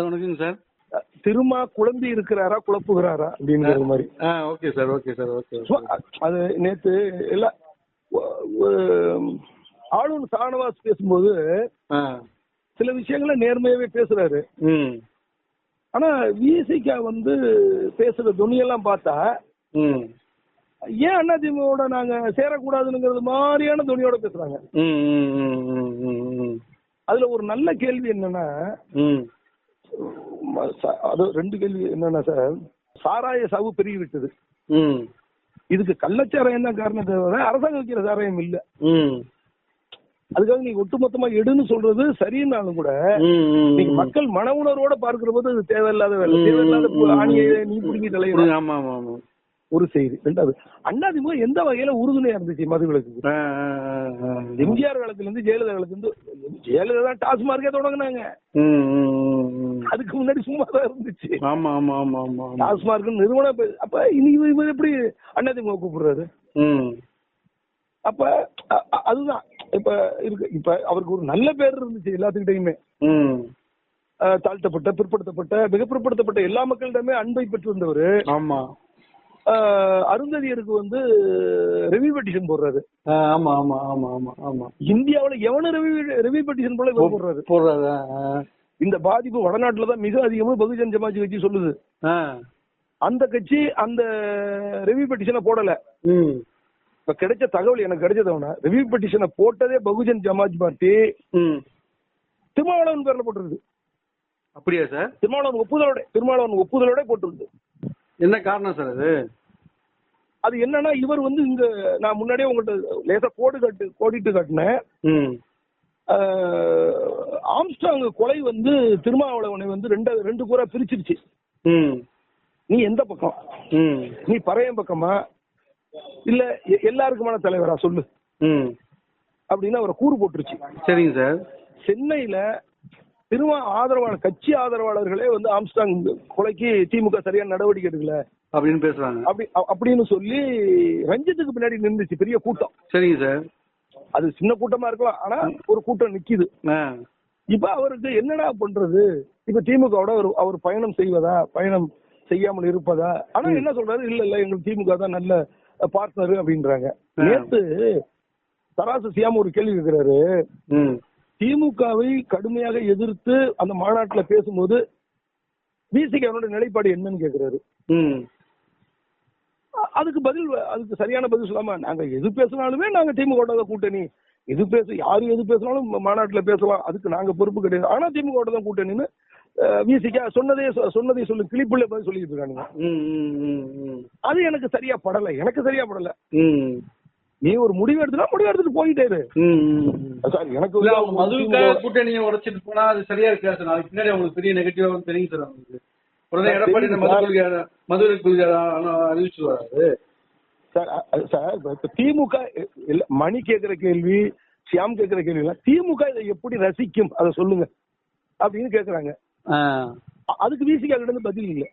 Sir வணக்கங்க sir. Thiruma குழம்பி இருக்கிறாரா குழப்புகிறாரா அப்படிங்கிற மாதிரி. Okay sir okay sir okay அது நேத்து ஒ- ஆளுநர் சானவாஸ் பேசும்போது சில விஷயங்களை நேர்மையாவே பேசுறாரு. ஆனா விசிகா வந்து பேசுற துணியெல்லாம் பார்த்தா ஏன் அதிமுகவோட நாங்க சேரக்கூடாதுங்கிறது மாதிரியான துணியோட பேசுறாங்க. அதுல ஒரு நல்ல கேள்வி என்னன்னா அது ரெண்டு கேள்வி என்னன்னா சார் சாராய சாவு பெருகி விட்டது இதுக்கு கள்ளச்சாராயம் தான் காரணம் தவிர அரசாங்கம் வைக்கிற சாராயம் இல்ல. அதுக்காக நீங்க ஒட்டுமொத்தமா எடுன்னு சொல்றது சரின்னாலும் கூட நீங்க மக்கள் மன உணர்வோட பார்க்கிற போது அது தேவையில்லாத வேலை. தேவையில்லாத ஆணியை நீ பிடிங்கி தலையிட ஆமா ஆமா ஆமா. ஒரு செய்தி. ரெண்டாவது அண்ணாதிமுக எந்த வகையில உறுதுணையா இருந்துச்சு மதுவிலக்கு. எம்ஜிஆர் காலத்துல இருந்து ஜெயலலிதா காலத்துல இருந்து ஜெயலலிதா டாஸ்மார்க்கே தொடங்கினாங்க. அதுக்கு முன்னாடி சும்மா தான் இருந்துச்சு. ஆமா ஆமா ஆமா ஆமா டாஸ்மார்க் நிறுவனம் அப்ப இனி இவர் எப்படி அண்ணாதிமுக கூப்பிடுறாரு? ம். அப்ப அதுதான். இப்ப இருக்கு இப்ப அவருக்கு ஒரு நல்ல பேர் இருந்துச்சு எல்லாத்துக்கிட்டையுமே. தாழ்த்தப்பட்ட பிற்படுத்தப்பட்ட மிக பிற்படுத்தப்பட்ட எல்லா மக்களிடமே அன்பை பெற்றிருந்தவர் ஆமா. அருந்ததியருக்கு வந்து ரெவி பெட்டிஷன் போடுறாரு. ஆமா ஆமா ஆமா ஆமா ஆமா. இந்தியாவுல எவனும் ரெவி ரெவி பெட்டிஷன் போல போடுறாரு? போடுறாரு இந்த பாதிப்பு வடநாட்டுல தான் மிக அதிகம்னு பகுஜன் சமாஜ் கட்சி சொல்லுது. அந்த கட்சி அந்த ரெவி பெட்டிஷனை போடல. ம். இப்ப கிடைச்ச தகவல் எனக்கு கிடைச்சதவனா ரிவ்யூ பெட்டிஷனை போட்டதே பகுஜன் சமாஜ் பார்ட்டி ம். திருமாவளவன் பேர்ல போட்டிருக்கு அப்படியா சார்? திருமாவளவன் ஒப்புதலோட திருமாவளவன் ஒப்புதலோட போட்டிருக்கு என்ன காரணம் சார் அது? அது என்னன்னா இவர் வந்து இங்க நான் முன்னாடியே உங்கள்கிட்ட லேசா கோடு கட்டு கோடிட்டு காட்டினேன். ஆம்ஸ்ட்ராங் கொலை வந்து திருமாவளவனை வந்து ரெண்டு ரெண்டு கூறா பிரிச்சிருச்சு. நீ எந்த பக்கம்? ம். நீ பறையன் பக்கமா? இல்ல எல்லாருக்குமான தலைவரா சொல்லு. அப்படின்னு அவரை கூறு போட்டுருச்சு. சரிங்க சார். சென்னையில திருமா ஆதரவாளர் கட்சி ஆதரவாளர்களே வந்து ஆம்ஸ்டாங் கொலைக்கு திமுக சரியான நடவடிக்கை எடுக்கல. அப்படின்னு பேசுறாங்க. அப்படி அப்படின்னு சொல்லி ரஞ்சித்துக்கு பின்னாடி நின்றுச்சு பெரிய கூட்டம். சரிங்க சார். அது சின்ன கூட்டமா இருக்கலாம் ஆனா ஒரு கூட்டம் நிக்குது. இப்ப அவருக்கு என்னடா பண்றது? இப்ப திமுகவோட அவர் அவர் பயணம் செய்வதா? பயணம் செய்யாமல் இருப்பதா? ஆனா என்ன சொல்றாரு? இல்ல இல்ல எங்களுக்கு திமுக தான் நல்ல பார்ட்னர் அப்படின்றாங்க. நேத்து தராசு சியாம ஒரு கேள்வி கேட்கிறாரு திமுகவை கடுமையாக எதிர்த்து அந்த மாநாட்டுல பேசும்போது விசிகவனோட நிலைப்பாடு என்னன்னு கேக்குறாரு. அதுக்கு பதில் அதுக்கு சரியான பதில் சொல்லாம நாங்க எது பேசினாலுமே நாங்க திமுக தான் கூட்டணி. எது பேச யாரு எது பேசினாலும் மாநாட்டுல பேசலாம். அதுக்கு நாங்க பொறுப்பு கிடையாது. ஆனா திமுக தான் கூட்டணின்னு விசிகா சொன்னதே சொன்னதை சொல்லு கிளிப்புள்ள பதில் சொல்லிட்டு இருக்கானுங்க. அது எனக்கு சரியா படல. எனக்கு சரியா படல. நீ ஒரு முடிவு எடுத்துனா முடிவு எடுத்துட்டு போயிட்டே. சார் எனக்கு மதுவுக்காக கூட்டணியை உடைச்சிட்டு போனா அது சரியா இருக்காது நாளைக்கு பின்னாடி அவங்களுக்கு பெரிய நெகட்டிவா வந்து தெரியும் சார் அவங்களுக்கு. உடனே எடப்பாடி இந்த மது கொள்கை மதுரை கொள்கை சார் சார் திமுக மணி கேக்குற கேள்வி ஷியாம் கேக்குற கேள்வி எல்லாம் திமுக இதை எப்படி ரசிக்கும்? அதை சொல்லுங்க. அப்படின்னு கேக்குறாங்க. அதுக்கு விசிகா இருந்து பதில் இல்ல.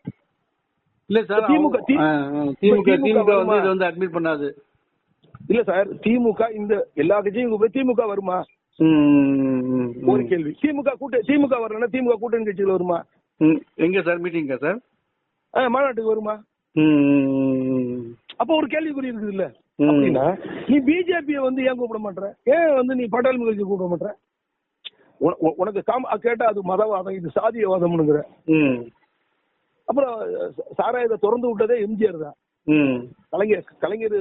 இல்ல சார் திமுக திமுக திமுக வந்து? இதை வந்து அட்மிட் பண்ணாது. இல்ல சார் திமுக இந்த எல்லா கட்சியும் கூப்பிட்டு திமுக வருமா? ஒரு. கேள்வி. திமுக கூட்ட திமுக வரலன்னா திமுக கூட்டணி கட்சிகள் வருமா? எங்க சார்? மீட்டிங்கா சார்? ஆ, மாநாட்டுக்கு வருமா. அப்ப ஒரு கேள்விக்குறி இருக்குது இல்ல. அப்படின்னா நீ பிஜேபியை வந்து ஏன் கூப்பிட மாட்ற ஏன் வந்து நீ பட்டாளி நிகழ்ச்சி கூப்பிட உன- உனக்கு காம கேட்டா அது மதவாதம் இது சாதியவாதம்னுங்கிற. அப்புறம் சாராயத்தை திறந்து விட்டதே எம்ஜிஆர் தான். கலைஞர் கலைஞர்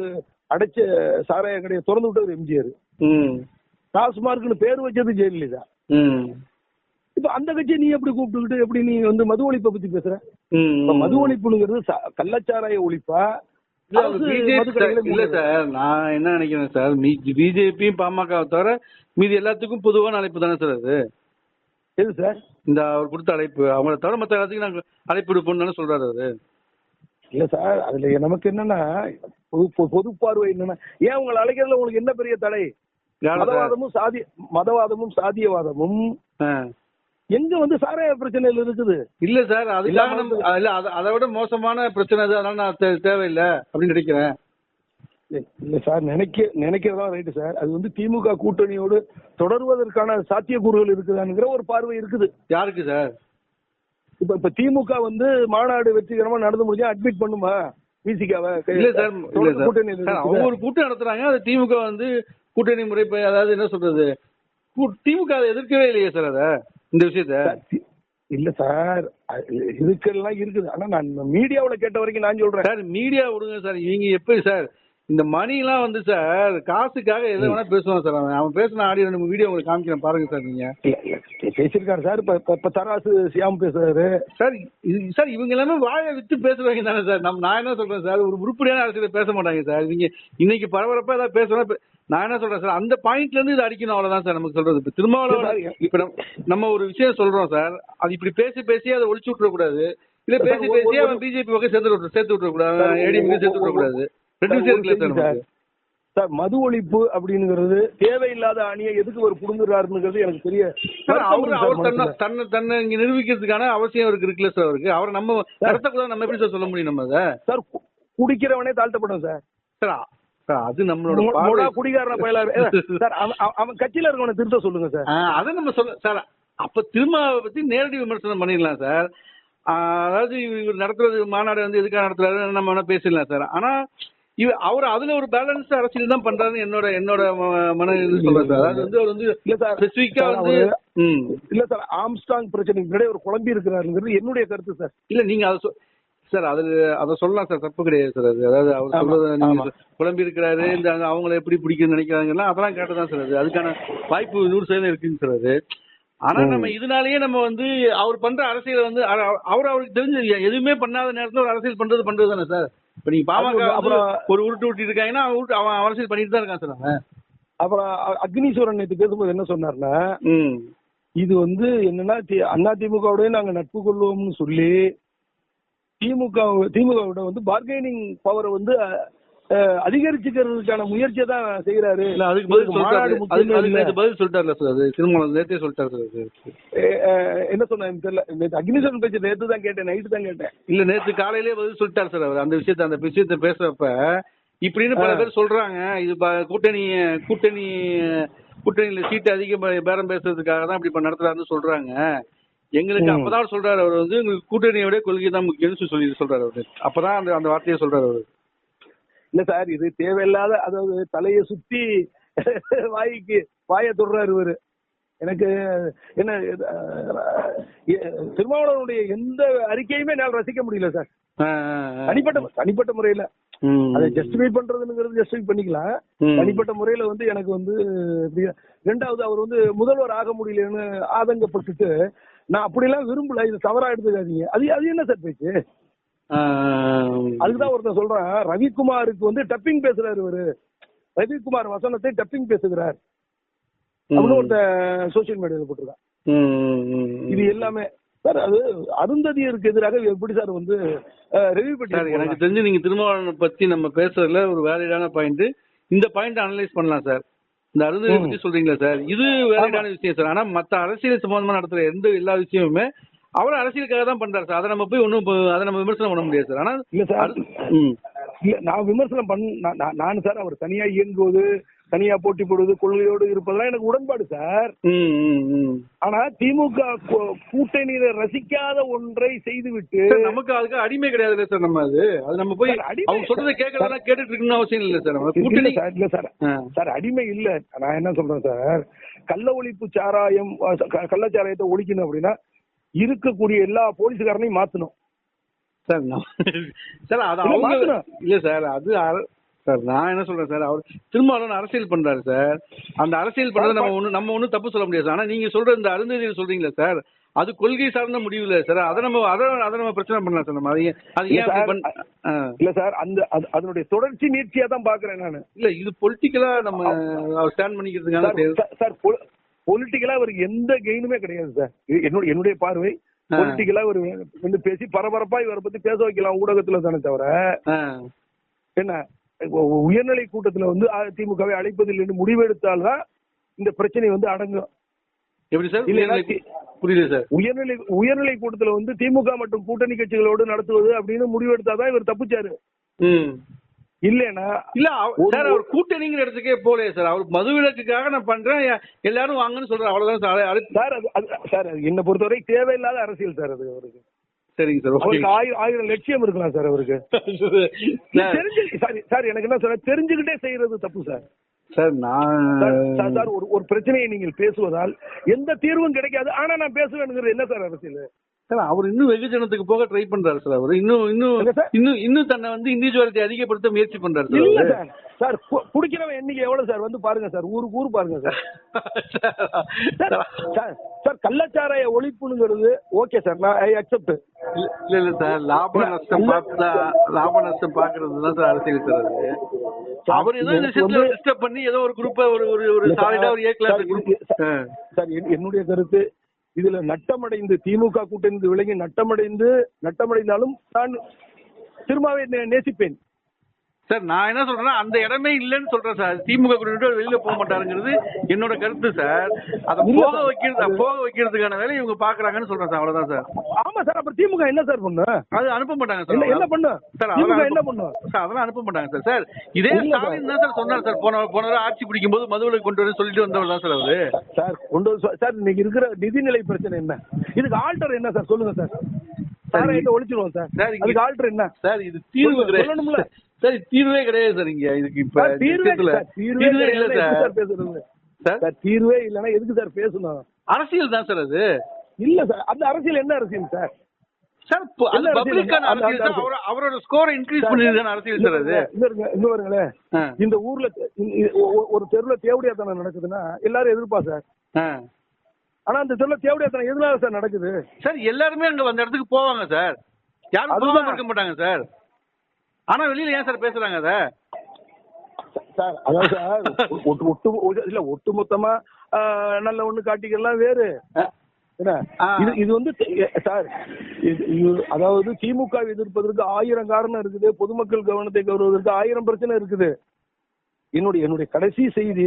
அடைச்ச சாராய கடையை திறந்து விட்டவர் எம்ஜிஆர். டாஸ்மார்க்னு பேர் வச்சது ஜெயலலிதா. இப்ப அந்த கட்சியை நீ எப்படி கூப்பிட்டுக்கிட்டு எப்படி நீ வந்து மது ஒழிப்பை பத்தி பேசுற. மது ஒழிப்புங்கிறது கள்ளச்சாராய ஒழிப்பா இல்ல. சார் நான் என்ன நினைக்கிறேன் சார் பிஜேபியும் பாமக தவிர மீதி எல்லாத்துக்கும் பொதுவான அழைப்பு தானே சார் அது எது சார் இந்த அவர் கொடுத்த அழைப்பு அவங்கள தவிர மற்ற எல்லாத்துக்கும் நாங்க அழைப்பு விடுப்போம்னு சொல்றாரு அவரு இல்ல சார் அதுல நமக்கு என்னன்னா பொது பொது பார்வை என்னன்னா ஏன் உங்களை அழைக்கிறதுல உங்களுக்கு என்ன பெரிய தடை? மதவாதமும் சாதி மதவாதமும் சாதியவாதமும். எங்க வந்து சாராய பிரச்சனைகள் இருக்குது? இல்ல சார் அதுக்காக இல்லாம நம்ம இல்ல அதை- அதை விட மோசமான பிரச்சனை அது அதனால நான் தேவையில்லை அப்படின்னு நினைக்கிறேன். இல்ல- சார் நினைக்க நினைக்கிறதா ரைட்டு சார். அது வந்து திமுக கூட்டணியோடு தொடர்வதற்கான சாத்தியக்கூறுகள் இருக்குதாங்கிற ஒரு பார்வை இருக்குது. யாருக்கு சார்? இப்ப இப்ப திமுக வந்து மாநாடு வெற்றிகரமா நடந்து முடிஞ்சா அட்மிட் பண்ணுமா? விசிகாவை இல்ல சார் இல்ல சார். கூட்டணி அவங்க ஒரு கூட்டம் நடத்துறாங்க அது திமுக வந்து கூட்டணி முறைப்பை அதாவது என்ன சொல்றது? கூ- திமுக அதை எதிர்க்கவே இல்லையே சார் அத. இந்த விஷயத்த? இல்ல சார் இதுக்கெல்லாம் இருக்குது. ஆனா நான் மீடியாவுல கேட்ட வரைக்கும் நான் சொல்றேன். சார் மீடியா விடுங்க சார். இவங்க எப்படி சார்? இந்த மணி எல்லாம் வந்து சார் காசுக்காக எதை வேணா பேசுவான் சார் அவன். அவன் பேசின ஆடியோ நம்ம வீடியோ உங்களுக்கு காமிக்கிறேன். பாருங்க சார் நீங்க. பேசியிருக்காரு சார். இப்ப தராசு சியாம் பேசுறாரு. சார் இது சார் இவங்க எல்லாமே வாயை வித்து பேசுறவங்க தானே சார். நம்ம நான் என்ன சொல்றேன் சார்? ஒரு உருப்படியான அரசியல பேச மாட்டாங்க சார். இவங்க இன்னைக்கு பரபரப்பா ஏதாவது இப்ப நான் என்ன சொல்றேன் சார் அந்த பாயிண்ட்ல இருந்து இது அடிக்கணும் அவ்வளவுதான் சார் நமக்கு சொல்றது. இப்ப திருமாவளவன் இப்ப நம்ம- ஒரு விஷயம் சொல்றோம் சார் அது இப்படி பேசி பேசி அதை ஒழிச்சு விட்டுற கூடாது. இல்ல பேசி பேசி அவன் பிஜேபி பக்கம் சேர்த்து விட்டு சேர்த்து விட்டுற கூடாது. சார், ஏடிஎம் ஒரு- சேர்த்து விட்டுற கூடாது. ரெண்டு விஷயம் இருக்குல்ல சார் சார். நமக்கு? சார். மது ஒழிப்பு அப்படிங்கிறது தேவையில்லாத அணியை எதுக்கு ஒரு புடுங்குறாருங்கிறது எனக்கு வருத்தம் அவரு இருக்கு அவர் தன்னை. தன்னை தன்னை இங்க நிரூபிக்கிறதுக்கான அவசியம் அவருக்கு இருக்குல்ல சார் அவருக்கு. அவரை நம்ம நடத்தக்கூடாது நம்ம எப்படி சார் சொல்ல முடியும் நம்ம அதை? சார் குடிக்கிறவனே தாழ்த்தப்படும் சார். சார் அது நம்மளோட குடிகாரன பயிலாரு சார் அவன் கட்சியில இருக்கவனை திருத்த சொல்லுங்க சார். அதை நம்ம சொல்ல சார் அப்ப திருமாவை பத்தி நேரடி விமர்சனம் பண்ணிடலாம் சார். அதாவது இவர் நடத்துறது மாநாடு வந்து எதுக்காக நடத்துறாரு நம்ம வேணா பேசிடலாம் சார். ஆனா இவ அவர் அதுல ஒரு பேலன்ஸ் அரசியல் தான் பண்றாருன்னு என்னோட என்னோட மன இது சொல்றேன் சார். அதாவது வந்து அவர் வந்து இல்ல சார் ஸ்பெசிபிக்கா வந்து இல்ல சார் ஆம்ஸ்டாங் பிரச்சனைக்கு முன்னாடி ஒரு குழம்பி இருக்கிறாருங்கிறது என்னுடைய கருத்து சார். இல்ல நீங்க அதை சார் அது அதை சொல்லலாம் சார் தப்பு கிடையாது சார் அது. அதாவது அவர் சொல்றது நீங்க. குழம்பி இருக்கிறாரு இந்த அவங்கள எப்படி பிடிக்குன்னு நினைக்கிறாங்கன்னா அதெல்லாம் கேட்டதான் சார் அது. அதுக்கான வாய்ப்பு நூறு சதவீதம் இருக்குங்க சார் அது. ஆனா. நம்ம இதனாலயே நம்ம வந்து அவர் பண்ற அரசியல் வந்து அவர் அவருக்கு தெரிஞ்சு எதுவுமே பண்ணாத நேரத்துல ஒரு அரசியல் பண்றது பண்றது தானே சார்? இப்ப நீங்க பாமக அப்புறம் ஒரு உருட்டு உருட்டி இருக்காங்கன்னா அவன் அவன் அரசியல் பண்ணிட்டு தான் இருக்கான் சார் அவன். அப்புறம் அக்னீஸ்வரன் நேற்று பேசும்போது என்ன சொன்னார்னா இது வந்து என்னன்னா தி- அண்ணா திமுகவுடைய நாங்க நட்பு கொள்வோம்னு சொல்லி திமுக திமுகவோட வந்து பார்கெனிங் பவரை வந்து அதிகரிச்சுக்கிறதுக்கான முயற்சியை தான் செய்யறாரு இல்ல அதுக்கு பதில் சொல்லிட்டாரு. பதில் சொல்லிட்டாருல சார் அது? திருமணம் நேத்தே சொல்லிட்டாரு சார் என்ன சொன்ன தெரியல. நேற்று அக்னீஸ்வரன் பேச்சு நேற்று தான் கேட்டேன் நைட்டு தான் கேட்டேன். இல்ல நேத்து காலையிலேயே பதில் சொல்லிட்டாரு சார் அவர். அந்த விஷயத்த அந்த விஷயத்த பேசுறப்ப இப்படின்னு பல. பேர் சொல்றாங்க. இது கூட்டணி கூட்டணி கூட்டணியில சீட்டு அதிக பே- பேரம் பேசுறதுக்காக தான் இப்படி இப்ப நடத்துறாருன்னு சொல்றாங்க. எங்களுக்கு. அப்பதான் சொல்றாரு அவர் வந்து எங்களுக்கு கூட்டணியோட கொள்கை தான் முக்கியம்னு சொல்லி சொல்றாரு அவரு அப்பதான் அந்த அந்த வார்த்தையை சொல்றாரு அவரு இல்ல சார் இது தேவையில்லாத அதாவது தலையை சுத்தி வாய்க்கு வாயை தொடுறாரு இவரு எனக்கு என்ன திருமாவளவனுடைய எந்த அறிக்கையுமே என்னால் ரசிக்க முடியல சார். தனிப்பட்ட தனிப்பட்ட முறையில. அதை ஜஸ்டிஃபை பண்றதுங்கிறது ஜஸ்டிஃபை பண்ணிக்கலாம். தனிப்பட்ட முறையில வந்து எனக்கு வந்து ரெண்டாவது அவர் வந்து முதல்வர் ஆக முடியலன்னு ஆதங்கப்பட்டுட்டு நான் அப்படிலாம் விரும்பல. இது தவறா எடுத்துக்காதீங்க. அது அது என்ன சார் பேச்சு. அதுதான் ஒருத்தன் சொல்றான். ரவிக்குமாருக்கு வந்து டப்பிங் பேசுறாரு இவரு. ரவிக்குமார் வசனத்தை டப்பிங் பேசுகிறார். அப்படின்னு ஒருத்தன் சோசியல் மீடியால போட்டிருக்கான். இது எல்லாமே. சார் அது அருந்ததியருக்கு எதிராக எப்படி சார் வந்து ரெவியூ சார் எனக்கு பண்ணி தெரிஞ்சு நீங்க திருமாவளவனை பத்தி நம்ம பேசுறதுல ஒரு வேலிடான பாயிண்ட் இந்த பாயிண்ட் அனலைஸ் பண்ணலாம் சார். இந்த ம். பத்தி சொல்றீங்களா சார்? இது வேலிடான விஷயம் சார். ஆனா மத்த அரசியல் சம்பந்தமா நடத்துற எந்த எல்லா விஷயமுமே அவர் அரசியலுக்காக தான் பண்றாரு சார். அதை நம்ம போய் ஒன்றும் அதை நம்ம விமர்சனம் பண்ண முடியாது சார். ஆனா இல்ல சார். நான் விமர்சனம் பண்ண நான் சார் அவர் தனியா இயங்குவது தனியா போட்டி போடுவது கொள்கையோடு இருப்பதெல்லாம் எனக்கு உடன்பாடு சார். ஆனா திமுக கூட்டணியில ரசிக்காத ஒன்றை செய்துவிட்டு நமக்கு அதுக்கு அடிமை கிடையாதுல்ல சார் நம்ம அது அது நம்ம போய் அவங்க சொல்றதை கேட்கறதெல்லாம் கேட்டுட்டு இருக்கணும்னு அவசியம் இல்லை சார் கூட்டணி சார் இல்ல சார். சார் அடிமை இல்ல நான் என்ன சொல்றேன் சார் கள்ள ஒழிப்பு சாராயம் கள்ளச்சாராயத்தை ஒழிக்கணும் அப்படின்னா இருக்கக்கூடிய எல்லா போலீஸ்காரனையும் மாத்தணும் சார் சார் அது இல்ல, அவங்க மாத்தணும். இல்ல சார் அது சார் நான் என்ன சொல்றேன் சார் அவர் திருமாவளவன் அரசியல் பண்றாரு சார். அந்த அரசியல் பண்றது நம்ம ஒண்ணு நம்ம ஒண்ணும் தப்பு சொல்ல முடியாது சார். ஆனா நீங்க சொல்ற இந்த அருந்ததியில் சொல்றீங்களா சார் அது கொள்கை சார்ந்த முடிவு இல்ல சார். அதை நம்ம அதை அதை நம்ம பிரச்சனை பண்ணலாம் சார். நம்ம அதை ஏன் இல்ல சார், அந்த அது- அதனுடைய தொடர்ச்சி நீட்சியா தான் பாக்குறேன் நானு. இல்ல இது பொலிட்டிக்கலா நம்ம ஸ்டாண்ட் பண்ணிக்கிறதுக்கான சார், பொலிட்டிக்கலா அவருக்கு எந்த கெயினுமே கிடையாது சார். இது என்னுடைய என்னுடைய பார்வை. பொலிட்டிக்கலா இவர் வந்து பேசி பரபரப்பா இவரை பத்தி பேச வைக்கலாம் ஊடகத்துல தானே தவிர. என்ன? உயர்நிலை கூட்டத்துல வந்து அதிமுகவை அழைப்பதில் என்று முடிவெடுத்தால்தான் இந்த பிரச்சனை வந்து அடங்கும். எப்படி சார்? புரியல சார். உயர்நிலை உயர்நிலை கூட்டத்துல வந்து திமுக மற்றும் கூட்டணி கட்சிகளோடு நடத்துவது அப்படின்னு முடிவெடுத்தாதான் இவர் தப்பிச்சாரு. ம். இல்லைன்னா இல்ல சார் அவர் கூட்டணிங்கிற இடத்துக்கே போலையே சார். அவர் மது விலக்குக்காக நான் பண்றேன் எல்லாரும் வாங்கன்னு சொல்றேன் அவ்வளவுதான் சார். சார் அது சார் என்னை பொறுத்தவரை தேவையில்லாத அரசியல் சார் அது அவருக்கு. சரிங்க சார். அவருக்கு ஆயிரம் ஆயிரம் லட்சியம் இருக்கலாம் சார் அவருக்கு. தெரிஞ்சு சார் சார் எனக்கு என்ன சார் தெரிஞ்சுக்கிட்டே செய்யறது தப்பு சார். சார் நான் சார், சார், சார் ஒரு ஒரு பிரச்சனையை நீங்கள் பேசுவதால் எந்த தீர்வும் கிடைக்காது. ஆனா நான் பேசுவேனுங்கிறது என்ன சார் அரசியல்? சார் அவர் இன்னும் வெகுஜனத்துக்கு போக ட்ரை பண்றாரு சார் அவர். இன்னும் இன்னும்? இன்னும் இன்னும் தன்னை வந்து இண்டிவிஜுவாலிட்டி அதிகப்படுத்த முயற்சி பண்றாரு சார் இல்ல. சார். சார் குடிக்கிறவன் எண்ணிக்கை எவ்வளவு சார்? வந்து பாருங்க சார். ஊருக்கு ஊர் பாருங்க சார். சார் சார் சார் கள்ளச்சாராய ஒழிப்புங்கிறது ஓகே சார். நான் ஐ அக்செப்ட் இல்ல இல்ல சார். லாப நஷ்டம் பார்த்தா லாப நஷ்டம் பாக்குறது தான் சார் அரசியல் சார் அது. அவர் ஏதோ இந்த விஷயத்துல டிஸ்டர்ப் பண்ணி ஏதோ ஒரு குரூப்ப ஒரு ஒரு சாலிடா ஒரு A class group sir, sir என்- என்னுடைய கருத்து இதுல நட்டமடைந்து திமுக கூட்டணி விலகி நட்டமடைந்து நட்டமடைந்தாலும் நான் திரும்பவே நேசிப்பேன். சார் நான் என்ன சொல்றேன்னா அந்த இடமே இல்லைன்னு சொல்றேன் சார். திமுக கூட்டிட்டு வெளியில போக மாட்டாருங்கிறது என்னோட கருத்து சார். அதை போக சார், வைக்கிறது போக வைக்கிறதுக்கான வேலையை இவங்க பாக்குறாங்கன்னு சொல்றேன் சார். அவ்வளவுதான் சார். ஆமா சார் அப்புறம் திமுக என்ன சார் பண்ணு? அது அனுப்ப மாட்டாங்க சார். என்ன பண்ணு? சார் அதெல்லாம் என்ன பண்ணும் சார் அதெல்லாம் அனுப்ப மாட்டாங்க சார். சார் இதே சார். ஸ்டாலின் தான் சார் சொன்னார் சார். போன போன ஆட்சி பிடிக்கும் போது மதுவிலக்கு கொண்டு வர சொல்லிட்டு வந்தவர் தான் சார் அவரு. சார் கொண்டு சொ- சார் இன்னைக்கு இருக்கிற நிதிநிலை பிரச்சனை என்ன? இதுக்கு ஆல்டர் என்ன சார்? சொல்லுங்க சார். சாராயத்தை ஒழிச்சிருவோம் சார். சார், இங்க- அதுக்கு ஆல்டர் என்ன? சார் இது தீர்வு சொல்லணும்ல. சார் தீர்வே கிடையாது சார் இங்க. இதுக்கு இப்ப தீர்வே தீர்வே இல்ல சார். சார் பேசுறது? சார்? தீர்வே இல்லைன்னா எதுக்கு சார் பேசணும்? அரசியல் தான் சார் அது. இல்ல சார் அந்த அரசியல் என்ன அரசியல் சார்? சார் அது? பப்ளிக்கான அரசியல்? அவரோட ஸ்கோரை இன்க்ரீஸ் பண்ணிருக்கான அரசியல் சார் அது. இன்னொருங்க இன்னும் வருங்களேன் ஆ, இந்த ஊர்ல ஒரு தெருவுல தேவடியாத்தனம் நடக்குதுன்னா எல்லாரும் எதிர்ப்பா சார். ஆனா அந்த தெருவுல தேவடியாத்தனம் எதனால சார் நடக்குது? சார் எல்லாருமே அங்க அந்த இடத்துக்கு போவாங்க சார். யாரும். போகாம இருக்க மாட்டாங்க சார். ஆனா வெளியில ஏன் சார் பேசுறாங்க அத? சார் அதாவது சார் ஒட்டு இல்ல ஒட்டுமொத்தமா நல்ல ஒண்ணு காட்டிக்கலாம் வேறு. இது இது வந்து சார் அதாவது திமுக எதிர்ப்பதற்கு ஆயிரம் காரணம் இருக்குது பொதுமக்கள் கவனத்தை கவருவதற்கு ஆயிரம் பிரச்சனை இருக்குது. என்னுடைய என்னுடைய கடைசி செய்தி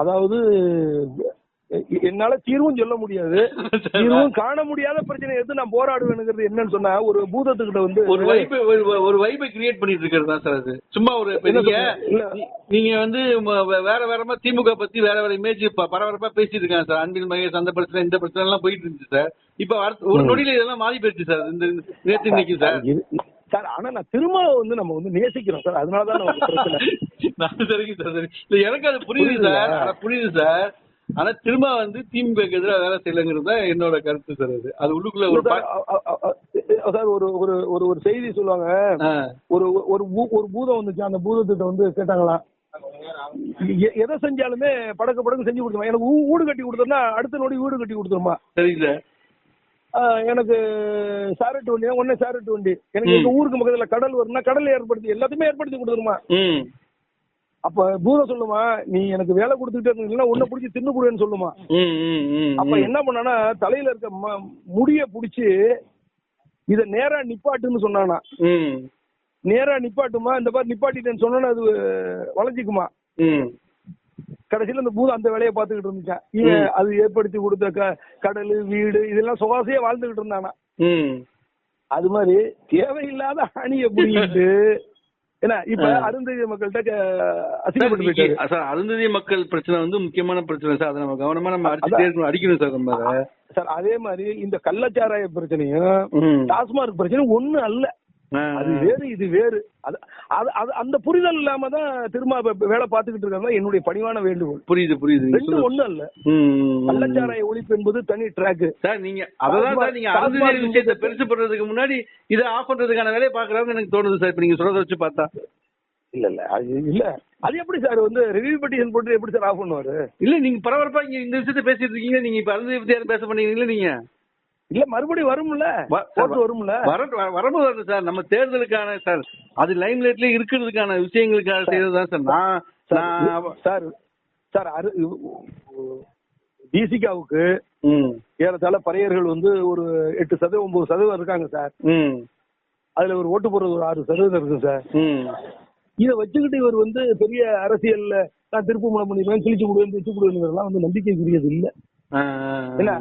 அதாவது என்னால தீர்வும் சொல்ல முடியாது. தீர்வும் காண முடியாத பிரச்சனை எடுத்து நான் போராடுவேனுங்கிறது என்னன்னு சொன்னா ஒரு பூதத்துக்கிட்ட வந்து ஒரு வைபை ஒரு வைபை கிரியேட் பண்ணிட்டு இருக்கிறது தான் சார் அது. சும்மா ஒரு நீங்க வந்து வேற வேறமா திமுக பத்தி வேற வேற இமேஜ் பரபரப்பா பேசிட்டு இருக்காங்க சார். அன்பில் மகேஷ் அந்த பிரச்சனை இந்த பிரச்சனை எல்லாம் போயிட்டு இருந்துச்சு சார். இப்ப ஒரு நொடியில இதெல்லாம் மாறி போயிடுச்சு சார் இந்த நேத்து இன்னைக்கு சார் சார். ஆனா நான் திரும்ப வந்து நம்ம வந்து நேசிக்கிறோம் சார். அதனாலதான் நமக்கு பிரச்சனை. சரிங்க சார் சரி. எனக்கு அது புரியுது? சார். புரியுது சார். ஆனா திரும்ப வந்து திமுக எதிராக வேலை செய்யலங்கிறது தான் என்னோட கருத்து சார் அது அது உள்ளுக்குள்ள ஒரு சார், ஒரு ஒரு ஒரு ஒரு செய்தி சொல்லுவாங்க. ஒரு ஒரு ஒரு பூதம் வந்துச்சு அந்த பூதத்திட்ட வந்து கேட்டாங்களாம் எதை செஞ்சாலுமே படக்கு படக்கு செஞ்சு கொடுத்துருமா? எனக்கு வீடு கட்டி கொடுத்தோம்னா அடுத்த நொடி வீடு கட்டி கொடுத்துருமா? சரி சார் ஆஹ் எனக்கு சாரட்டு வண்டி உடனே சாரட்டு வண்டி. எனக்கு எங்க ஊருக்கு பக்கத்துல கடல் வரும்னா கடல் ஏற்படுத்தி எல்லாத்தையுமே ஏற்படுத்தி கொடுத்துருமா? அப்ப பூதம் சொல்லுமா நீ எனக்கு வேலை கொடுத்துக்கிட்டே இருந்தீங்கன்னா உன்னை பிடிச்சி தின்னு கொடுன்னு சொல்லுமா? அப்ப என்ன பண்ணானா தலையில இருக்க முடிய புடிச்சு இத நேரா நிப்பாட்டுன்னு சொன்னானா. நேரா நிப்பாட்டுமா? இந்த மாதிரி நிப்பாட்டிட்டேன்னு சொன்னா அது வளைஞ்சிக்குமா? கடைசியில இந்த பூதம் அந்த வேலையை பார்த்துக்கிட்டு இருந்துச்சான் இவன் அது ஏற்படுத்தி கொடுத்த கடல் வீடு இதெல்லாம் சுவாசையே வாழ்ந்துகிட்டு இருந்தானா. அது மாதிரி தேவையில்லாத அணியை புடிங்கிட்டு ஏன்னா இப்ப. அருந்ததி மக்கள்கிட்ட அசிங்கப்பட்டு போயிட்டாரு சார் அருந்ததி மக்கள் பிரச்சனை வந்து முக்கியமான பிரச்சனை சார் அதை நம்ம கவனமா நம்ம அடிச்சுட்டே அதான். இருக்கணும் அடிக்கணும் சார் நம்ம சார் அதே மாதிரி இந்த கள்ளச்சாராய பிரச்சனையும். டாஸ்மார்க் பிரச்சனையும் ஒண்ணு அல்ல அது வேறு இது வேறு. அது அது- அந்த புரிதல் இல்லாம தான் திரும்ப வேலை பார்த்துக்கிட்டு இருக்காங்க என்னுடைய பணிவான வேண்டுகோள். புரியுது புரியுது. ரெண்டு சொல்றது. ஒண்ணு அல்ல ம், ம், ம். கள்ளச்சாராய ஒழிப்பு என்பது தனி ட்ராக் சார் நீங்க அததான் சார் நீங்க டாஸ்மாக் விஷயத்தை பெருசு பண்றதுக்கு முன்னாடி இதை ஆஃப் பண்றதுக்கான வேலையை பாக்குறாருன்னு எனக்கு தோணுது சார். இப்ப நீங்க சொல்றத வச்சு பார்த்தா. இல்ல இல்ல. அது இல்ல. அது எப்படி சார் வந்து ரிவ்யூ பெட்டிஷன் போட்டு எப்படி சார் ஆஃப் பண்ணுவாரு? இல்ல நீங்க பரபரப்பா இங்க இந்த விஷயத்தை பேசிட்டு இருக்கீங்க. நீங்க இப்ப பத்தி யாரும் பேச பண்ணீங்களா நீங்க. இல்ல மறுபடியும் வரும்ல? போட்டு வரும்ல? வர வர- வரும்போது வருது சார் நம்ம தேர்தலுக்கான சார் அது லைம் லைட்ல இருக்கிறதுக்கான விஷயங்களுக்காக செய்யறது தான் சார். நான் சார் சார் அரு டிசிகாவுக்கு ம். ஏறத்தாழ பறையர்கள் வந்து ஒரு எட்டு சதவீதம் ஒன்பது சதவீதம் இருக்காங்க சார். அதுல ஒரு ஓட்டு போடுறது ஒரு ஆறு சதவீதம் இருக்கு சார். இதை வச்சுக்கிட்டு இவர் வந்து பெரிய அரசியல்ல நான் திருப்பு முனை பண்ணிடுவேன் கிழிச்சு விடுவேன் வச்சு விடுவேங்கிறதெல்லாம் வந்து நம்பிக்கைக்குரியது இல்ல. ஆ.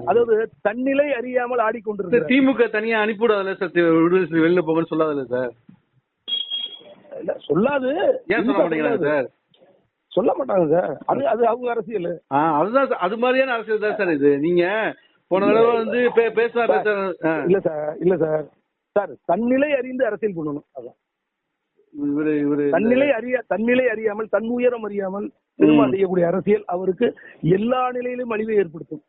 அதாவது தன்னிலை அறியாமல் சார், ஆடிக்கொண்டிருக்கிறார் திமுக தனியா அனுப்பிவிடாதுல சார் விடுதலை வெளில போங்கன்னு சொல்லாதல்ல சார்? இல்ல சொல்லாது. ஏன் சொல்ல மாட்டேங்கிறாங்க சார்? சொல்ல மாட்டாங்க சார். அது அது அவங்க அரசியல். அதுதான் அது மாதிரியான அரசியல் தான் சார் இது. நீங்க போன தடவை வந்து பே- பேசினாரு சார். இல்ல சார் இல்ல சார். சார் தன்னிலை அறிந்து அரசியல் பண்ணணும். அதான். தன்னிலை அறிய தன்னிலை அறியாமல் தன் உயரம் அறியாமல் திரும்ப ம். செய்யக்கூடிய அரசியல் அவருக்கு எல்லா நிலையிலும் அழிவை ஏற்படுத்தும்.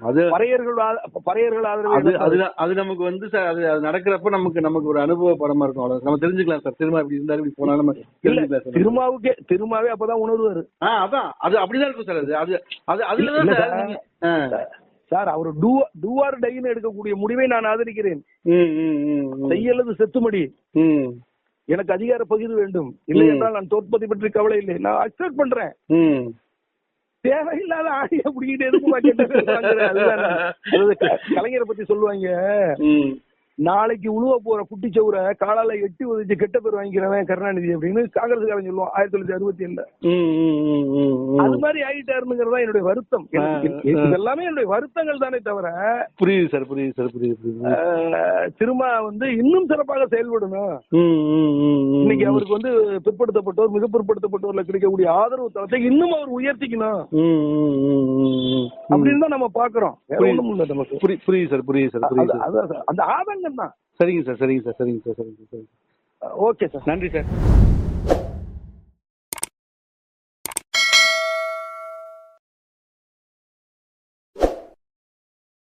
அது பறையர்கள் ஆத- பறையர்கள் ஆதரவு அது அது நமக்கு வந்து சார் அது அது நடக்கிறப்ப நமக்கு நமக்கு ஒரு அனுபவ படமா இருக்கும். அவ்வளவு நம்ம தெரிஞ்சுக்கலாம் சார். திரும்ப இப்படி இருந்தாலும் இப்படி போனா நம்ம இல்ல தெரிஞ்சுக்கலாம் திருமாவுக்கே திருமாவே அப்பதான் உணர்வாரு. ஆ அதான். அது அப்படிதான் இருக்கும் சார். அது அது அது அதுலதான் சார் அவர் டூ டூஆர் டைன்னு எடுக்கக்கூடிய முடிவை நான் ஆதரிக்கிறேன். செய்யலது செத்துமடி. எனக்கு அதிகார பகிர்வு வேண்டும் இல்லை. என்றால் நான் தோற்பதை பற்றி கவலை இல்லை நான் அக்செப்ட் பண்றேன். தேவையில்லாத ஆடிய பிடிக்கிட்டு எதுக்கு கலைஞரை பத்தி சொல்லுவாங்க. நாளைக்கு உழுவ போற குட்டி சவுர காலால எட்டி உதச்சு கெட்ட பேர் வாங்கிக்கிறவன் கருணாநிதி அப்படின்னு காங்கிரஸ்காரன் சொல்லுவான் ஆயிரத்தி தொள்ளாயிரத்தி அறுபத்தி ஏழுல. அது மாதிரி ஆயிட்டாருங்கிறதா என்னுடைய வருத்தம் எனக்கு- ஆ, இது ஆ. எல்லாமே என்னுடைய வருத்தங்கள் தானே தவிர புரியுது சார் புரியுது சார் புரியுது திரும்ப வந்து இன்னும் சிறப்பாக செயல்படணும். இன்னைக்கு அவருக்கு வந்து பிற்படுத்தப்பட்டோர் மிக பிற்படுத்தப்பட்டோர்ல கிடைக்கக்கூடிய ஆதரவு தளத்தை இன்னும் அவர் உயர்த்திக்கணும். அப்படின்னு தான் நம்ம பாக்குறோம் புரியுது. சார் புரியுது சார் புரியுது அது- சார் அதான் சார். தான் சரிங்க சார் சரிங்க சார் சரிங்க சார் சரிங்க சார். Okay sir. நன்றி சார்.